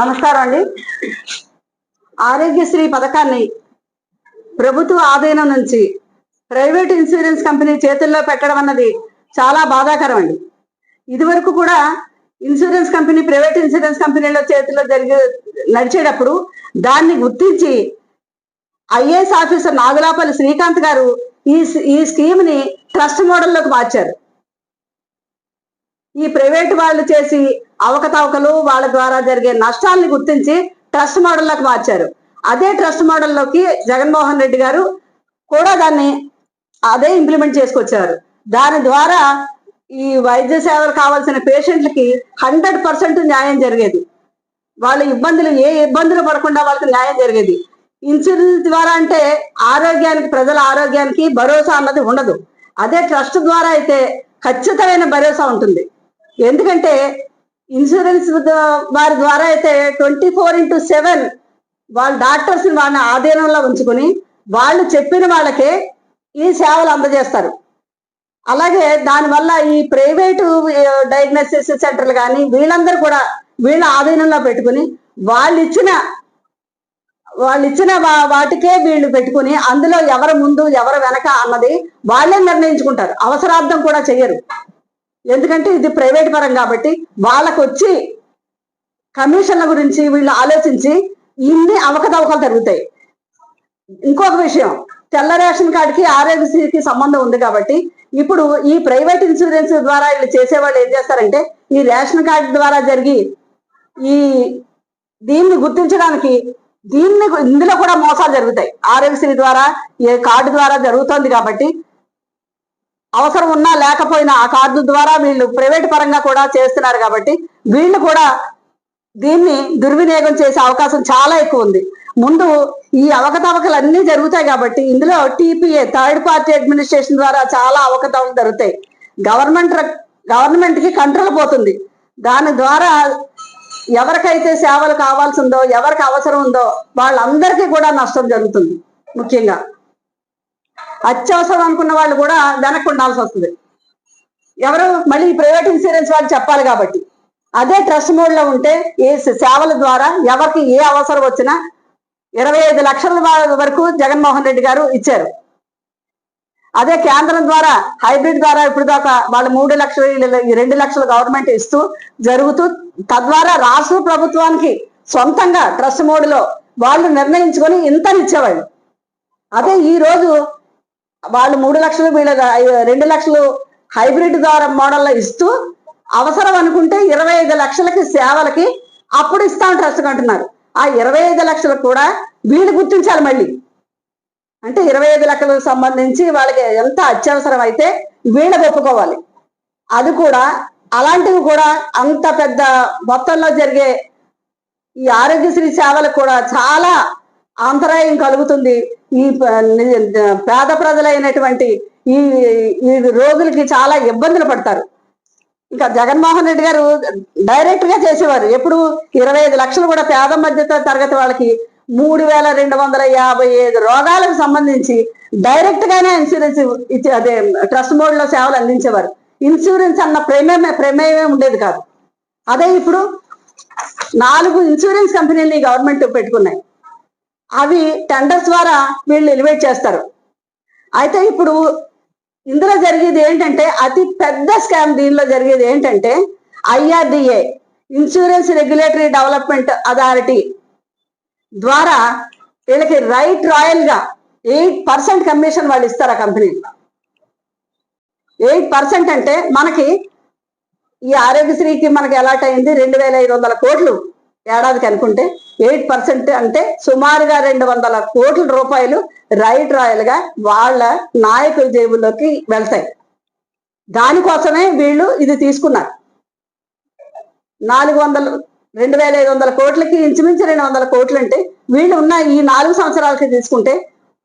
నమస్కారం అండి. ఆరోగ్యశ్రీ పథకాన్ని ప్రభుత్వ ఆధీనం నుంచి ప్రైవేట్ ఇన్సూరెన్స్ కంపెనీ చేతుల్లో పెట్టడం అన్నది చాలా బాధాకరం అండి. ఇదివరకు కూడా ఇన్సూరెన్స్ కంపెనీ ప్రైవేట్ ఇన్సూరెన్స్ కంపెనీల చేతుల్లో జరిగే నడిచేటప్పుడు దాన్ని గుర్తించి ఐఏఎస్ ఆఫీసర్ నాగులాపల్లి శ్రీకాంత్ గారు ఈ ఈ స్కీమ్ని ట్రస్ట్ మోడల్లోకి మార్చారు. ఈ ప్రైవేట్ వాళ్ళు చేసి అవకతవకలు వాళ్ళ ద్వారా జరిగే నష్టాలను గుర్తించి ట్రస్ట్ మోడల్లోకి మార్చారు. అదే ట్రస్ట్ మోడల్లోకి జగన్మోహన్ రెడ్డి గారు కూడా దాన్ని అదే ఇంప్లిమెంట్ చేసుకొచ్చారు. దాని ద్వారా ఈ వైద్య సేవలు కావాల్సిన పేషెంట్లకి హండ్రెడ్ పర్సెంట్ న్యాయం జరిగేది. వాళ్ళ ఇబ్బందులు ఏ ఇబ్బందులు పడకుండా వాళ్ళకి న్యాయం జరిగేది. ఇన్సూరెన్స్ ద్వారా అంటే ఆరోగ్యానికి ప్రజల ఆరోగ్యానికి భరోసా అన్నది ఉండదు. అదే ట్రస్ట్ ద్వారా అయితే ఖచ్చితమైన భరోసా ఉంటుంది. ఎందుకంటే ఇన్సూరెన్స్ వారి ద్వారా అయితే ట్వంటీ ఫోర్ ఇంటూ సెవెన్ వాళ్ళ డాక్టర్స్ వాళ్ళ ఆధీనంలో ఉంచుకుని వాళ్ళు చెప్పిన వాళ్ళకే ఈ సేవలు అందజేస్తారు. అలాగే దానివల్ల ఈ ప్రైవేటు డయాగ్నోసిస్ సెంటర్లు కానీ వీళ్ళందరూ కూడా వీళ్ళ ఆధీనంలో పెట్టుకుని వాళ్ళు ఇచ్చిన వాళ్ళు ఇచ్చిన వా- వాటికే వీళ్ళు పెట్టుకుని అందులో ఎవరు ముందు ఎవరు వెనక అన్నది వాళ్ళే నిర్ణయించుకుంటారు. అవసరార్థం కూడా చెయ్యరు. ఎందుకంటే ఇది ప్రైవేట్ పరం కాబట్టి వాళ్ళకు వచ్చి కమిషన్ల గురించి వీళ్ళు ఆలోచించి ఇన్ని అవకతవకలు జరుగుతాయి. ఇంకొక విషయం తెల్ల రేషన్ కార్డుకి ఆరోగ్యశ్రీకి సంబంధం ఉంది కాబట్టి ఇప్పుడు ఈ ప్రైవేట్ ఇన్సూరెన్స్ ద్వారా వీళ్ళు చేసేవాళ్ళు ఏం చేస్తారంటే ఈ రేషన్ కార్డు ద్వారా జరిగి ఈ దీన్ని గుర్తించడానికి దీన్ని ఇందులో కూడా మోసాలు జరుగుతాయి. ఆరోగ్యశ్రీ ద్వారా ఏ కార్డు ద్వారా జరుగుతుంది కాబట్టి అవసరం ఉన్నా లేకపోయినా ఆ కార్డు ద్వారా వీళ్ళు ప్రైవేట్ పరంగా కూడా చేస్తున్నారు కాబట్టి వీళ్ళు కూడా దీన్ని దుర్వినియోగం చేసే అవకాశం చాలా ఎక్కువ ఉంది. ముందు ఈ అవకతవకలు అన్ని జరుగుతాయి కాబట్టి ఇందులో టీపీఏ థర్డ్ పార్టీ అడ్మినిస్ట్రేషన్ ద్వారా చాలా అవకతవకలు జరుగుతాయి. గవర్నమెంట్ గవర్నమెంట్కి కంట్రోల్ పోతుంది. దాని ద్వారా ఎవరికైతే సేవలు కావాల్సిందో ఎవరికి అవసరం ఉందో వాళ్ళందరికీ కూడా నష్టం జరుగుతుంది ముఖ్యంగా. అత్యవసరం అనుకున్న వాళ్ళు కూడా వెనక్కి ఉండాల్సి వస్తుంది. ఎవరు మళ్ళీ ప్రైవేట్ ఇన్సూరెన్స్ వాళ్ళు చెప్పాలి కాబట్టి. అదే ట్రస్ట్ మోడ్లో ఉంటే ఏ సేవల ద్వారా ఎవరికి ఏ అవసరం వచ్చినా ఇరవై ఐదు లక్షల వరకు జగన్మోహన్ రెడ్డి గారు ఇచ్చారు. అదే కేంద్రం ద్వారా హైబ్రిడ్ ద్వారా ఇప్పుడు దాకా వాళ్ళు మూడు లక్షలు రెండు లక్షలు గవర్నమెంట్ ఇస్తూ జరుగుతూ తద్వారా రాష్ట్ర ప్రభుత్వానికి సొంతంగా ట్రస్ట్ మోడ్లో వాళ్ళు నిర్ణయించుకొని ఇంతనిచ్చేవాళ్ళు. అదే ఈ రోజు వాళ్ళు మూడు లక్షలు వీళ్ళ రెండు లక్షలు హైబ్రిడ్ ద్వారా మోడల్లో ఇస్తూ అవసరం అనుకుంటే ఇరవై ఐదు లక్షలకి సేవలకి అప్పుడు ఇస్తాం ట్రస్ట్ అంటున్నారు. ఆ ఇరవై ఐదు లక్షలు కూడా వీళ్ళు గుర్తించాలి మళ్ళీ. అంటే ఇరవై ఐదు లక్షలకు సంబంధించి వాళ్ళకి ఎంత అత్యవసరం అయితే వీళ్ళకి ఒప్పుకోవాలి. అది కూడా అలాంటివి కూడా అంత పెద్ద మొత్తంలో జరిగే ఈ ఆరోగ్యశ్రీ సేవలకు కూడా చాలా అంతరాయం కలుగుతుంది. ఈ పేద ప్రజలైనటువంటి ఈ ఈ రోగులకి చాలా ఇబ్బందులు పడతారు. ఇంకా జగన్మోహన్ రెడ్డి గారు డైరెక్ట్గా చేసేవారు. ఎప్పుడు ఇరవై ఐదు లక్షలు కూడా పేద మధ్య తరగతి వాళ్ళకి మూడు వేల రెండు వందల యాభై ఐదు రోగాలకు సంబంధించి డైరెక్ట్ గానే ఇన్సూరెన్స్ ఇచ్చే అదే ట్రస్ట్ మోడ్లో సేవలు అందించేవారు. ఇన్సూరెన్స్ అన్న ప్రమేయమే ప్రమేయమే ఉండేది కాదు. అదే ఇప్పుడు నాలుగు ఇన్సూరెన్స్ కంపెనీలు గవర్నమెంట్ పెట్టుకున్నాయి. అవి టెండర్స్ ద్వారా వీళ్ళు ఎలివేట్ చేస్తారు. అయితే ఇప్పుడు ఇందులో జరిగేది ఏంటంటే అతి పెద్ద స్కామ్ దీనిలో జరిగేది ఏంటంటే IRDA insurance regulatory development authority ద్వారా వీళ్ళకి రైట్ రాయల్గా ఎయిట్ పర్సెంట్ కమిషన్ వాళ్ళు ఇస్తారు ఆ కంపెనీ ఎయిట్ పర్సెంట్ అంటే మనకి ఈ ఆరోగ్యశ్రీకి మనకి అలాట్ అయింది రెండు వేల ఐదు వందల కోట్లు ఏడాదికి అనుకుంటే ఎయిట్ పర్సెంట్ అంటే సుమారుగా రెండు వందల కోట్ల రూపాయలు రైట్ రాయల్గా వాళ్ళ నాయకుల జేబుల్లోకి వెళ్తాయి. దానికోసమే వీళ్ళు ఇది తీసుకున్నారు. నాలుగు వందలు రెండు వేల ఐదు వందల కోట్లకి ఇంచుమించు రెండు వందల కోట్లు అంటే వీళ్ళు ఉన్న ఈ నాలుగు సంవత్సరాలకి తీసుకుంటే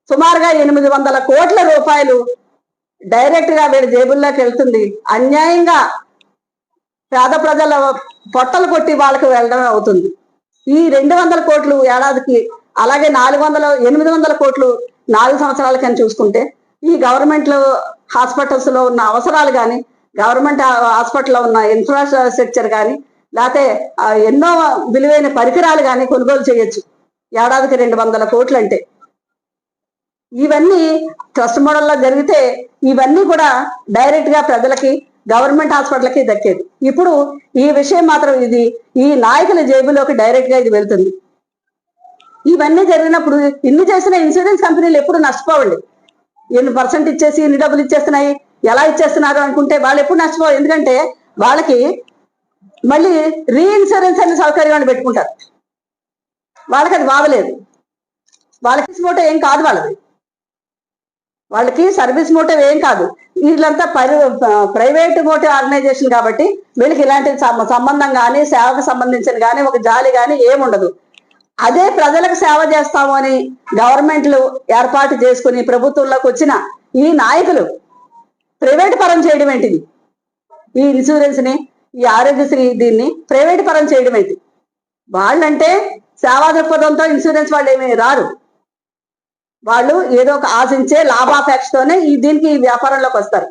సుమారుగా ఎనిమిది వందల కోట్ల రూపాయలు డైరెక్ట్గా వీళ్ళ జేబుల్లోకి వెళ్తుంది. అన్యాయంగా పేద ప్రజల పొట్టలు కొట్టి వాళ్ళకి వెళ్ళడం అవుతుంది. ఈ రెండు వందల కోట్లు ఏడాదికి అలాగే నాలుగు వందల ఎనిమిది వందల కోట్లు నాలుగు సంవత్సరాలకి అని చూసుకుంటే ఈ గవర్నమెంట్ హాస్పిటల్స్లో ఉన్న అవసరాలు కానీ గవర్నమెంట్ హాస్పిటల్లో ఉన్న ఇన్ఫ్రాస్ట్రక్చర్ కానీ లేకపోతే ఎన్నో విలువైన పరికరాలు కానీ కొనుగోలు చేయొచ్చు. ఏడాదికి రెండు వందల కోట్లు అంటే ఇవన్నీ ట్రస్ట్ మోడల్లో జరిగితే ఇవన్నీ కూడా డైరెక్ట్గా ప్రజలకి గవర్నమెంట్ హాస్పిటల్కి దక్కేది. ఇప్పుడు ఈ విషయం మాత్రం ఇది ఈ నాయకుల జేబులోకి డైరెక్ట్గా ఇది వెళ్తుంది. ఇవన్నీ జరిగినప్పుడు ఇన్ని చేసిన ఇన్సూరెన్స్ కంపెనీలు ఎప్పుడు నష్టపోవండి. ఎన్ని పర్సెంట్ ఇచ్చేసి ఇన్ని డబ్బులు ఇచ్చేస్తున్నాయి ఎలా ఇచ్చేస్తున్నారు అనుకుంటే వాళ్ళు ఎప్పుడు నష్టపోవు ఎందుకంటే వాళ్ళకి మళ్ళీ రీఇన్సూరెన్స్ అనే సౌకర్యాన్ని పెట్టుకుంటారు. వాళ్ళకి అది బాగలేదు. వాళ్ళకి మోటో ఏం కాదు వాళ్ళది. వాళ్ళకి సర్వీస్ మోటివ్ ఏం కాదు. వీళ్ళంతా పరి ప్రైవేట్ మోటివ్ ఆర్గనైజేషన్ కాబట్టి వీళ్ళకి ఇలాంటి సం- సంబంధం కానీ సేవకు సంబంధించిన కానీ ఒక జాలి కానీ ఏముండదు అదే ప్రజలకు సేవ చేస్తాము అని గవర్నమెంట్లు ఏర్పాటు చేసుకుని ప్రభుత్వంలోకి వచ్చిన ఈ నాయకులు ప్రైవేట్ పరం చేయడం ఏంటిది? ఈ ఇన్సూరెన్స్ని ఈ ఆరోగ్యశ్రీ దీన్ని ప్రైవేట్ పరం చేయడం ఏంటి? వాళ్ళంటే సేవా దృక్పథంతో ఇన్సూరెన్స్ వాళ్ళు ఏమీ రారు. వాళ్ళు ఏదో ఒక ఆశించే లాభాపేక్షతోనే ఈ దీనికి ఈ వ్యాపారంలోకి వస్తారు.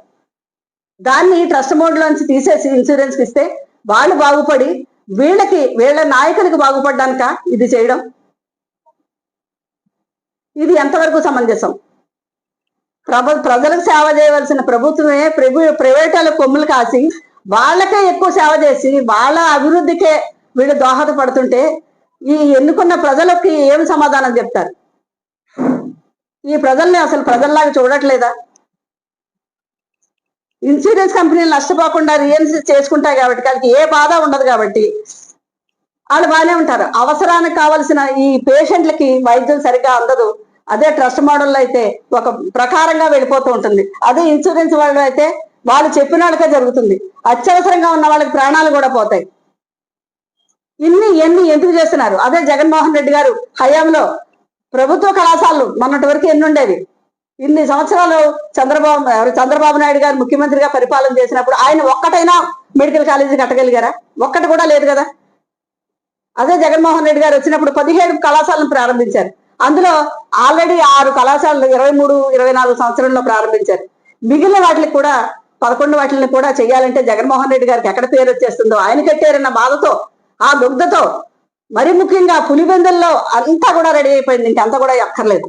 దాన్ని ట్రస్ట్ మోడ్లోంచి తీసేసి ఇన్సూరెన్స్కి ఇస్తే వాళ్ళు బాగుపడి వీళ్ళకి వీళ్ళ నాయకులకి బాగుపడ్డానిక ఇది చేయడం? ఇది ఎంతవరకు సమంజసం? ప్రభ ప్రజలకు సేవ చేయవలసిన ప్రభుత్వమే ప్రభు ప్రైవేటాల కొమ్ములు కాసి వాళ్ళకే ఎక్కువ సేవ చేసి వాళ్ళ అభివృద్ధికే వీళ్ళు దోహదపడుతుంటే ఈ ఎన్నుకున్న ప్రజలకి ఏం సమాధానం చెప్తారు? ఈ ప్రజల్ని అసలు ప్రజల్లాగా చూడట్లేదా? ఇన్సూరెన్స్ కంపెనీలు నష్టపోకుండా రియన్స్ చేసుకుంటాయి కాబట్టి వాళ్ళకి ఏ బాధ ఉండదు కాబట్టి వాళ్ళు బాగానే ఉంటారు. అవసరానికి కావలసిన ఈ పేషెంట్లకి వైద్యం సరిగ్గా అందదు. అదే ట్రస్ట్ మోడల్లో అయితే ఒక ప్రకారంగా వెళ్ళిపోతూ ఉంటుంది. అదే ఇన్సూరెన్స్ వాళ్ళు అయితే వాళ్ళు చెప్పిన వాళ్ళకే జరుగుతుంది. అత్యవసరంగా ఉన్న వాళ్ళకి ప్రాణాలు కూడా పోతాయి. ఇన్ని ఎన్ని ఎందుకు చేస్తున్నారు? అదే జగన్మోహన్ రెడ్డి గారు హయాంలో ప్రభుత్వ కళాశాలలు మొన్నటి వరకు ఎన్ని ఉండేవి ఇన్ని సంవత్సరాలు చంద్రబాబు చంద్రబాబు నాయుడు గారు ముఖ్యమంత్రిగా పరిపాలన చేసినప్పుడు ఆయన ఒక్కటైనా మెడికల్ కాలేజీ కట్టగలిగారా? ఒక్కటి కూడా లేదు కదా. అదే జగన్మోహన్ రెడ్డి గారు వచ్చినప్పుడు పదిహేడు కళాశాలను ప్రారంభించారు. అందులో ఆల్రెడీ ఆరు కళాశాలలు ఇరవై మూడు ఇరవై నాలుగు సంవత్సరంలో ప్రారంభించారు. మిగిలిన వాటికి కూడా పదకొండు వాటిని కూడా చేయాలంటే జగన్మోహన్ రెడ్డి గారికి ఎక్కడ పేరు వచ్చేస్తుందో ఆయన కట్టారన్న బాధతో ఆ దుగ్ధతో మరి ముఖ్యంగా పులివెందుల్లో అంతా కూడా రెడీ అయిపోయింది. ఇంకంతా కూడా ఎక్కర్లేదు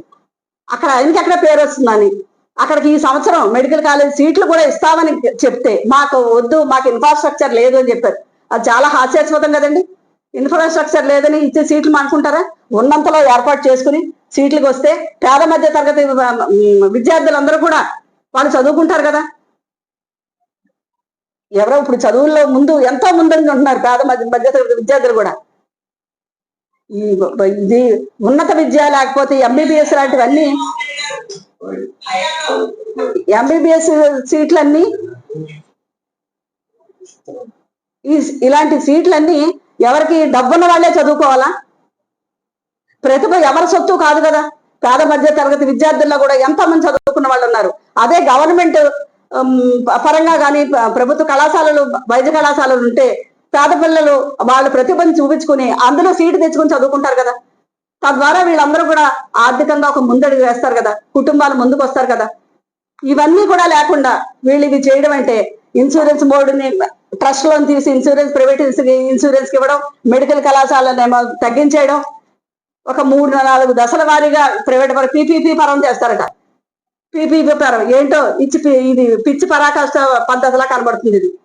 అక్కడ ఆయనకి ఎక్కడ పేరు వస్తుందని? అక్కడికి ఈ సంవత్సరం మెడికల్ కాలేజ్ సీట్లు కూడా ఇస్తామని చెప్తే మాకు వద్దు మాకు ఇన్ఫ్రాస్ట్రక్చర్ లేదు అని చెప్పారు. అది చాలా హాస్యాస్పదం కదండి. ఇన్ఫ్రాస్ట్రక్చర్ లేదని ఇచ్చే సీట్లు అనుకుంటారా ఉన్నంతలో ఏర్పాటు చేసుకుని సీట్లకు వస్తే పేద మధ్య తరగతి విద్యార్థులందరూ కూడా వాళ్ళు చదువుకుంటారు కదా. ఎవరో ఇప్పుడు చదువుల్లో ముందు ఎంతో ముందంగా ఉంటున్నారు పేద మధ్య మధ్య తరగతి విద్యార్థులు కూడా. ఇది ఉన్నత విద్య లేకపోతే ఎంబీబీఎస్ లాంటివన్నీ ఎంబీబీఎస్ సీట్లన్నీ ఈ ఇలాంటి సీట్లన్నీ ఎవరికి డబ్బున్న వాళ్ళే చదువుకోవాలా? ప్రతిభ ఎవరి సొత్తు కాదు కదా. పేద మధ్య తరగతి విద్యార్థుల్లో కూడా ఎంతమంది చదువుకున్న వాళ్ళు ఉన్నారు. అదే గవర్నమెంట్ పరంగా కానీ ప్రభుత్వ కళాశాలలు వైద్య కళాశాలలు ఉంటే పేద పిల్లలు వాళ్ళ ప్రతిభను చూపించుకుని అందులో సీటు తెచ్చుకొని చదువుకుంటారు కదా. తద్వారా వీళ్ళందరూ కూడా ఆర్థికంగా ఒక ముందడుగు వేస్తారు కదా. కుటుంబాలు ముందుకు వస్తారు కదా. ఇవన్నీ కూడా లేకుండా వీళ్ళు ఇవి చేయడం అంటే ఇన్సూరెన్స్ బోర్డుని ట్రస్ట్ లోన్ తీసి ఇన్సూరెన్స్ ప్రైవేట్ ఇన్సూరెన్స్కి ఇవ్వడం మెడికల్ కళాశాలనేమో తగ్గించేయడం ఒక మూడు నాలుగు దశల వారీగా ప్రైవేట్ పరం పీపీపీ పరం చేస్తారట. పీపీపీ పరం ఏంటో ఇచ్చి పి- ఇది పిచ్చి పరాకాష్ట పద్ధతిలా కనబడుతుంది ఇది.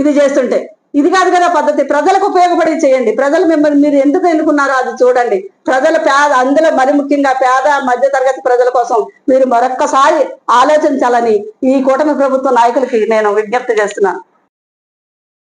ఇది చేస్తుంటే. ఇది కాదు కదా పద్ధతి. ప్రజలకు ఉపయోగపడి చేయండి. ప్రజలు మిమ్మల్ని మీరు ఎందుకు ఎన్నుకున్నారో అది చూడండి. ప్రజల పేద అందులో మరి ముఖ్యంగా పేద మధ్య తరగతి ప్రజల కోసం మీరు మరొక్కసారి ఆలోచించాలని ఈ కూటమి ప్రభుత్వ నాయకులకి నేను విజ్ఞప్తి చేస్తున్నాను.